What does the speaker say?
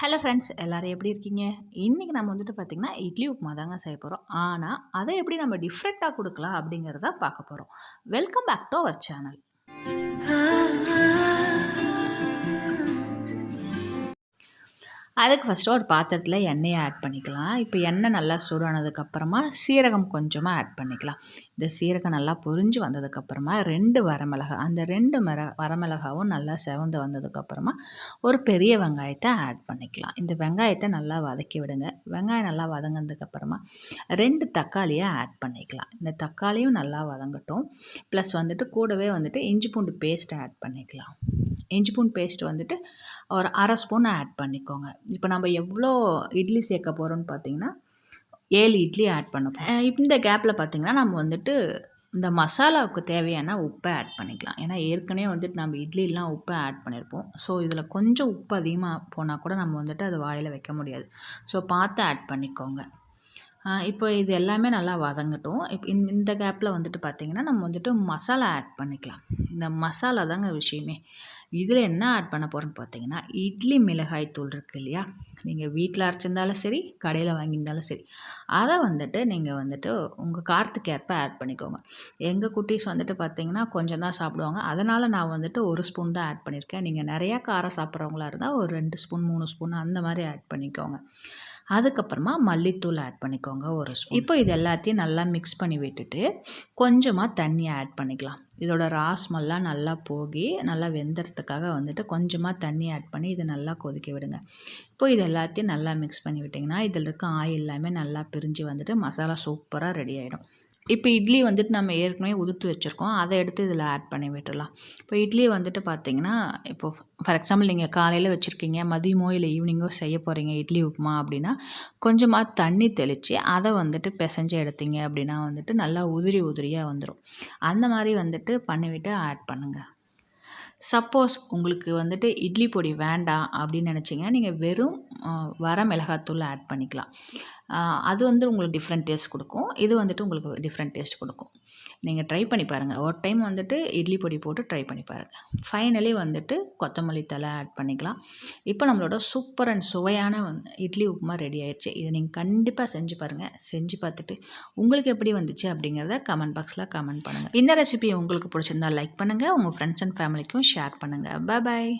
Hello friends எல்லோரும் எப்படி இருக்கீங்க? இன்றைக்கி நம்ம வந்துட்டு பார்த்திங்கன்னா இட்லி உப்புமா தாங்க செய்ய போகிறோம் ஆனால் அதை எப்படி நம்ம டிஃப்ரெண்ட்டாக கொடுக்கலாம் அப்படிங்கிறத பார்க்க போகிறோம் welcome back to our channel அதுக்கு ஃபஸ்ட்டு ஒரு பாத்திரத்தில் எண்ணெயை ஆட் பண்ணிக்கலாம். இப்போ எண்ணெய் நல்லா சூடானதுக்கப்புறமா சீரகம் கொஞ்சமாக ஆட் பண்ணிக்கலாம். இந்த சீரகம் நல்லா பொரிஞ்சு வந்ததுக்கப்புறமா ரெண்டு வரமிளகா அந்த ரெண்டு மர வரமிளகாவும் நல்லா செவந்து வந்ததுக்கப்புறமா ஒரு பெரிய வெங்காயத்தை ஆட் பண்ணிக்கலாம். இந்த வெங்காயத்தை நல்லா வதக்கி விடுங்க. வெங்காயம் நல்லா வதங்கினதுக்கப்புறமா ரெண்டு தக்காளியை ஆட் பண்ணிக்கலாம். இந்த தக்காளியும் நல்லா வதங்கட்டும். ப்ளஸ் வந்துட்டு கூடவே வந்துட்டு இஞ்சி பூண்டு பேஸ்ட்டை ஆட் பண்ணிக்கலாம். இஞ்சி பூண்டு பேஸ்ட் வந்துட்டு ஒரு அரை ஸ்பூன் ஆட் பண்ணிக்கோங்க. இப்போ நம்ம எவ்வளோ இட்லி சேர்க்க போகிறோம்னு பார்த்தீங்கன்னா ஏழு இட்லி ஆட் பண்ணப்போம் இந்த கேப்பில் பார்த்திங்கன்னா நம்ம வந்துட்டு இந்த மசாலாவுக்கு தேவையான உப்பை ஆட் பண்ணிக்கலாம். ஏன்னா ஏற்கனவே வந்துட்டு நம்ம இட்லிலாம் உப்பை ஆட் பண்ணியிருப்போம் ஸோ இதில் கொஞ்சம் உப்பு அதிகமாக போனால் கூட நம்ம வந்துட்டு அது வாயில் வைக்க முடியாது. ஸோ பார்த்து ஆட் பண்ணிக்கோங்க. இப்போ இது எல்லாமே நல்லா வதங்கட்டும். இப்போ இந்த கேப்பில் வந்துட்டு பார்த்திங்கன்னா நம்ம வந்துட்டு மசாலா ஆட் பண்ணிக்கலாம். இந்த மசாலா தாங்க விஷயமே. இதில் என்ன ஆட் பண்ண போகிறேன்னு பார்த்தீங்கன்னா இட்லி மிளகாய் தூள் இருக்குது இல்லையா? நீங்கள் வீட்டில் அரைச்சிருந்தாலும் சரி கடையில் வாங்கியிருந்தாலும் சரி. அதை வந்துட்டு நீங்கள் வந்துட்டு உங்கள் காரத்துக்கு ஏற்ப ஆட் பண்ணிக்கோங்க. எங்கள் குட்டீஸ் வந்துட்டு பார்த்திங்கன்னா கொஞ்சம் தான் சாப்பிடுவாங்க. அதனால் நான் வந்துட்டு ஒரு ஸ்பூன் தான் ஆட் பண்ணியிருக்கேன். நீங்கள் நிறையா காரம் சாப்பிட்றவங்களா இருந்தால் ஒரு ரெண்டு ஸ்பூன் மூணு ஸ்பூன் அந்த மாதிரி ஆட் பண்ணிக்கோங்க. அதுக்கப்புறமா மல்லித்தூள் ஆட் பண்ணிக்கோங்க ஒரு ஸ்பூன் இப்போ இது எல்லாத்தையும் நல்லா மிக்ஸ் பண்ணி விட்டுட்டு கொஞ்சமாக தண்ணி ஆட் பண்ணிக்கலாம். இதோட ராஸ்மெல்லாம் நல்லா போகி நல்லா வெந்துறதுக்காக வந்துட்டு கொஞ்சமாக தண்ணி ஆட் பண்ணி இதை நல்லா கொதிக்க விடுங்க. இப்போ இது எல்லாத்தையும் நல்லா மிக்ஸ் பண்ணி விட்டிங்கன்னா இதில் இருக்க ஆயில் எல்லாமே நல்லா பிரிஞ்சு வந்துட்டு மசாலா சூப்பராக ரெடி ஆகிடும் இப்போ இட்லி வந்துட்டு நம்ம ஏற்கனவே உதுத்து வச்சுருக்கோம். அதை எடுத்து இதில் ஆட் பண்ணி விட்டுடலாம். இப்போ இட்லி வந்துட்டு பார்த்திங்கன்னா இப்போது ஃபார் எக்ஸாம்பிள் நீங்கள் காலையில் வச்சுருக்கீங்க மதியமோ இல்லை ஈவினிங்கோ செய்ய போகிறீங்க இட்லி உப்புமா அப்படின்னா கொஞ்சமாக தண்ணி தெளித்து அதை வந்துட்டு பிசைஞ்சு எடுத்தீங்க அப்படின்னா வந்துட்டு நல்லா உதிரி உதிரியாக வந்துடும் அந்த மாதிரி வந்துட்டு பண்ணிவிட்டு ஆட் பண்ணுங்கள் சப்போஸ் உங்களுக்கு வந்துட்டு இட்லி பொடி வேண்டாம் அப்படின்னு நினச்சிங்கன்னா நீங்கள் வெறும் வர மிளகாத்தூள் ஆட் பண்ணிக்கலாம். அது வந்து உங்களுக்கு டிஃப்ரெண்ட் டேஸ்ட் கொடுக்கும். இது வந்துட்டு உங்களுக்கு டிஃப்ரெண்ட் டேஸ்ட் கொடுக்கும். நீங்கள் ட்ரை பண்ணி பாருங்கள் ஒரு டைம் வந்துட்டு இட்லி பொடி போட்டு ட்ரை பண்ணி பாருங்கள் ஃபைனலி வந்துட்டு கொத்தமல்லி தலை ஆட் பண்ணிக்கலாம். இப்போ நம்மளோட சூப்பர் அண்ட் சுவையான இட்லி உப்புமா ரெடி ஆயிடுச்சு. இதை நீங்கள் கண்டிப்பாக செஞ்சு பாருங்கள் செஞ்சு பார்த்துட்டு உங்களுக்கு எப்படி வந்துச்சு அப்படிங்கிறத கமெண்ட் பாக்ஸில் கமெண்ட் பண்ணுங்கள் இந்த ரெசிபி உங்களுக்கு பிடிச்சிருந்தா லைக் பண்ணுங்கள் உங்கள் ஃப்ரெண்ட்ஸ் அண்ட் ஃபேமிலிக்கும் ஷேர் பண்ணுங்கள் பாய்